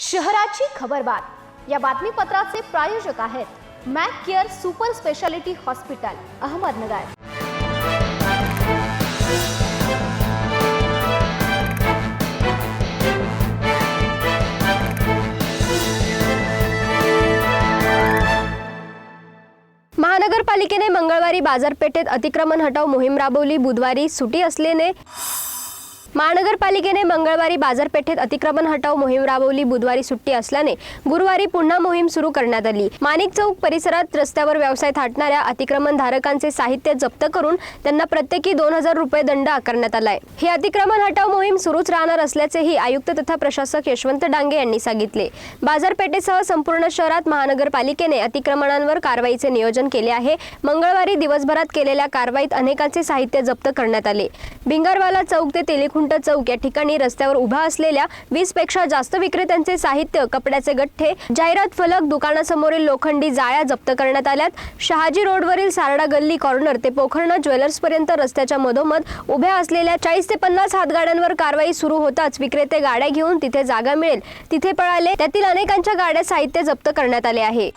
शहराची खबरबात या बातमीपत्राचे प्रायोजक आहेत Mac Care super speciality hospital Ahmednagar. महानगरपालिकेने मंगळवारी बाजारपेठेत अतिक्रमण हटाव मोहीम राबवली. बुधवारी सुटी असल्याने महानगरपालिकेने मंगळवारी बाजारपेठेत अतिक्रमण हटाव मोहीम राबवली. बुधवारी सुट्टी असल्याने गुरुवारी पुन्हा मोहीम सुरू करण्यात आली. माणिक चौक परिसरात रस्त्यावर व्यवसाय थाटणाऱ्या अतिक्रमण धारकांचे साहित्य जप्त करून त्यांना प्रत्येकी दोन हजार रुपये दंड आकारण्यात आलाय. हे अतिक्रमण हटाव मोहीम सुरूच राहणार असल्याचेही आयुक्त तथा प्रशासक यशवंत डांगे यांनी सांगितले. बाजारपेठेसह संपूर्ण शहरात महानगरपालिकेने अतिक्रमणांवर कारवाईचे नियोजन केले आहे. मंगळवारी दिवसभरात केलेल्या कारवाईत अनेकांचे साहित्य जप्त करण्यात आले. भिंगारवाला चौक ते वैकुंठ चौक या ठिकाणी रस्त्यावर उभा असलेल्या वीसपेक्षा जास्त विक्रेत्यांचे साहित्य कपड्याचे गठ्ठे जाहिरात फलक दुकानासमोरील लोखंडी जाळ्या जप्त करण्यात आल्यात. शहाजी रोडवरील सारडा गल्ली कॉर्नर ते पोखरणा ज्वेलर्स पर्यंत रस्त्याच्या मधोमध उभ्या असलेल्या चाळीस ते पन्नास हातगाड्यांवर कारवाई सुरू होताच विक्रेते गाड्या घेऊन तिथे जागा मिळेल. तिथे पळाले त्यातील अनेकांच्या गाड्या साहित्य जप्त करण्यात आले आहे.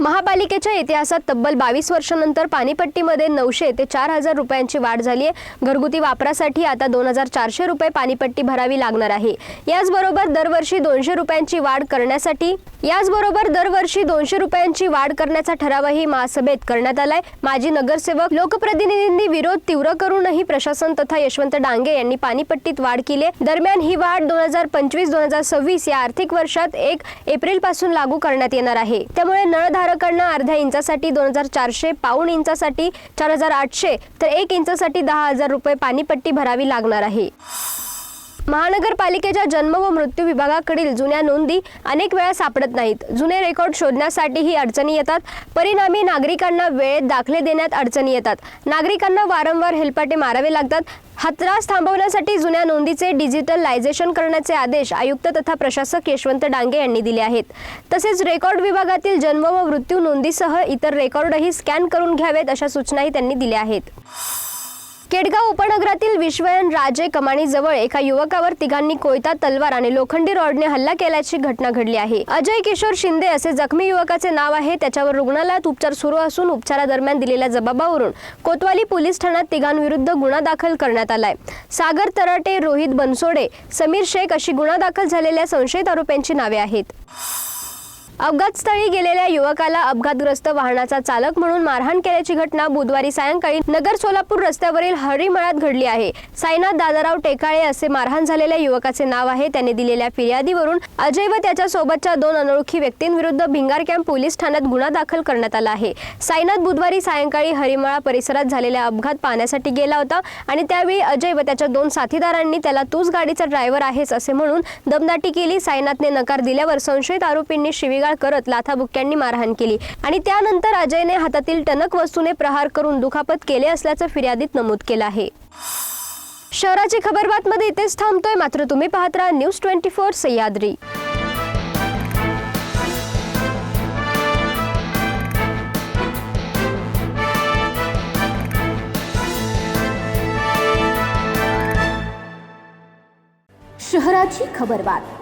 महापालिकेच्या इतिहासात तब्बल बावीस वर्षानंतर पाणीपट्टीमध्ये नऊशे ते चार हजार रुपयांची वाढ झाली आहे. घरगुती वापरासाठी आता दोन हजार चारशे रुपये पाणीपट्टी भरावी लागणार आहे. याचबरोबर दरवर्षी दोनशे रुपयांची वाढ करण्यासाठी याचबरोबर दरवर्षी दोनशे रुपयांची वाढ करण्याचा ठरावही महासभेत करण्यात आलाय. माजी नगरसेवक लोकप्रतिनिधींनी विरोध तीव्र करूनही प्रशासन तथा यशवंत डांगे यांनी पाणीपट्टीत वाढ केली दरम्यान ही वाढ दोन हजार पंचवीस दोन हजार सव्वीस या आर्थिक वर्षात एक एप्रिलपासून लागू करण्यात येणार आहे. त्यामुळे धारकांना अर्ध्या इंचासाठी दोन हजार चारशे पाऊण इंचासाठी चार हजार आठशे तर एक इंचासाठी दहा हजार रुपये पाणीपट्टी भरावी लागणार आहे. महानगरपालिकेच्या जन्म व मृत्यू विभागाकडील जुन्या नोंदी अनेक वेळा सापडत नाहीत. जुने रेकॉर्ड शोधण्यासाठी ही अडचणी येतात. परिणामी नागरिकांना वेळेत दाखले देण्यात अडचणी येतात. नागरिकांना वारंवार हेलपाटे मारावे लागतात. हा त्रास थांबवण्यासाठी जुन्या नोंदीचे डिजिटलायझेशन करण्याचे आदेश आयुक्त तथा प्रशासक यशवंत डांगे यांनी दिले आहेत. तसेच रेकॉर्ड विभागातील जन्म व मृत्यू नोंदीसह इतर रेकॉर्डही स्कॅन करून घ्यावेत अशा सूचनाही त्यांनी दिल्या आहेत. केडगाव उपनगरातील विश्वयन राजे कमाणीजवळ एका युवकावर तिघांनी कोयता तलवार आणि लोखंडी रॉडने हल्ला केल्याची घटना घडली आहे. अजय किशोर शिंदे असे जखमी युवकाचे नाव आहे. त्याच्यावर रुग्णालयात उपचार सुरू असून उपचारादरम्यान दिलेल्या जबाबावरून कोतवाली पोलीस ठाण्यात तिघांविरुद्ध गुन्हा दाखल करण्यात आलाय. सागर तराटे रोहित बनसोडे समीर शेख अशी गुन्हा दाखल झालेल्या संशयित आरोप्यांची नावे आहेत. अपघातस्थळी गेलेल्या युवकाला अपघातग्रस्त वाहनाचा चालक म्हणून मारहाण केल्याची घटना बुधवारी सायंकाळी नगर सोलापूर रस्त्यावरील हरिमळात घडली आहे. साईनाथ दादाराव टेकाळे असे मारहाण झालेल्या युवकाचे नाव आहे. त्याने दिलेल्या फिर्यादीवरून अजय व त्याच्या सोबतच्या दोन अनोळखी व्यक्तींविरुद्ध भिंगार कॅम्प पोलीस ठाण्यात गुन्हा दाखल करण्यात आला आहे. साईनाथ बुधवारी सायंकाळी हरिमळा परिसरात झालेला अपघात पाहण्यासाठी गेला होता आणि त्यावेळी अजय व त्याच्या दोन साथीदारांनी त्याला तूच गाडीचा ड्रायव्हर आहेस असे म्हणून दमदाटी केली. साईनाथने नकार दिल्यावर संशयित आरोपींनी शिवी शिवीगाळ करत लाथाबुक्क्यांनी मारहाण केली. आणि त्यानंतर अजयने हातातील टणक वस्तूने प्रहार करून दुखापत केले असल्याचं फिर्यादीत नमूद केलं आहे. शहराची खबर बातमध्ये इथेच थांबतोय. मात्र तुम्ही पाहत राहा न्यूज ट्वेंटी फोर सह्याद्री. शहराची खबर खबरबात.